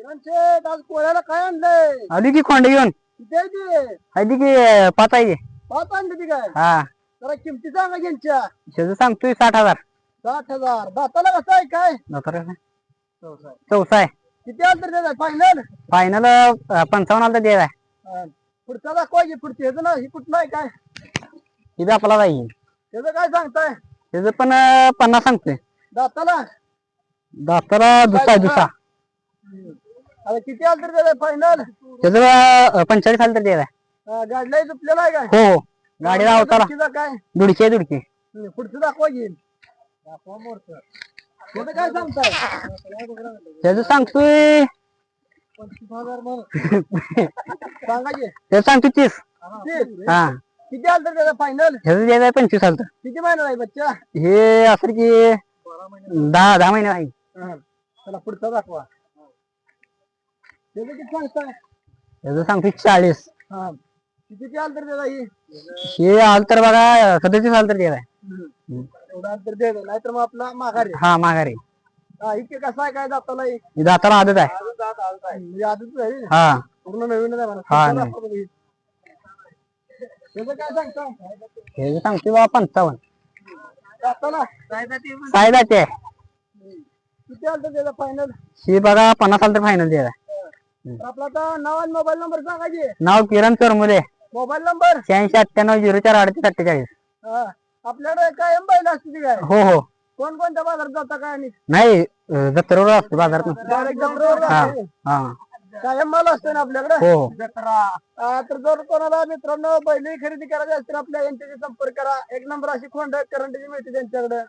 किरण शेठ आज पोळ्याला काय आणलंय? आली की खोंड घेऊन. किती आहे ती? आली की पाच आहे. की. पाच आणली ती काय? हा. जरा किमती सांगा यांच्या. सांगतोय साठ हजार. साठ हजार. दाताला कसं आहे काय? नंतर काय? चौसा आहे. किती आलं तर त्याचा? फायनल फायनल पंचावन्न आला तर पुढचा दाखवा की पुढची. ह्याचं ना ही कुठलं आहे काय? इथं आपला जाईल त्याचं काय सांगताय? त्याचं पण अं, पन्नास सांगतोय. दाताला? दाताला दुसरा आहे दुसरा. आता किती आलं तर त्याचा फायनल त्याचं पंचेचाळीस आलं तर द्यायचा गाडीला झुपलेला आहे काय? हो हो. गाडीला अवतारा काय दुडकी आहे दुडकी. पुढचं दाखवा की. दाखवा मोरचं. त्याचं काय सांगताय? त्याचं सांगतोय. पंचवीस हजार म्हणून. सांगा की. त्याचं सांगतोय तीस. तीस? हा. किती आलं तर त्याचा फायनल ह्याचं द्यायचं आहे पंचवीस आलं तर. किती महिना आहे बच्चा? हे असं की दहा दहा महिने आहे हा. चला पुढचा दाखवा. त्याचं किती सांगताय? त्याचं सांगतोय चाळीस. हा. किती आलं तर त्याचा ही आलं तर बघा सदतीस आलं तर द्यायचा एवढा अंतर दे नाहीतर मग आपला माघारी. हा माघारी. हा इथे कसं आहे काय दाताला ही? हे दाताला आदत आहे. म्हणजे आहे. हा. पूर्ण आहे म्हणा. हा. त्याचं काय हे सांगतोय बा पंचावन्न. दाताला साय जाते आहे किती त्याचा फायनल हे बघा पन्नास आलं तर फायनल आपला आता नाव आणि मोबाईल नंबर सांगायचे नाव किरण चोरमुले मोबाईल नंबर शहाऐंशी अठ्ठ्याण्णव झिरो चार अडतीस अठ्ठेचाळीस. आपल्याकडे कायम बैल असते ती काय? हो हो. कोण कोणत्या बाजारात जाता काय आणि? नाही अं, जत्रेवर असतो बाजारात. डायरेक्ट जत्रेवर हा जाते. हा. कायम माल असतो ना आपल्याकडे? हो. हो आ, तर जर कोणाला मित्रांनो बैल खरेदी करायची असतील आपल्या यांच्याशी संपर्क करा. एक नंबर अशी खोंड करंटीची मिळते त्यांच्याकडे.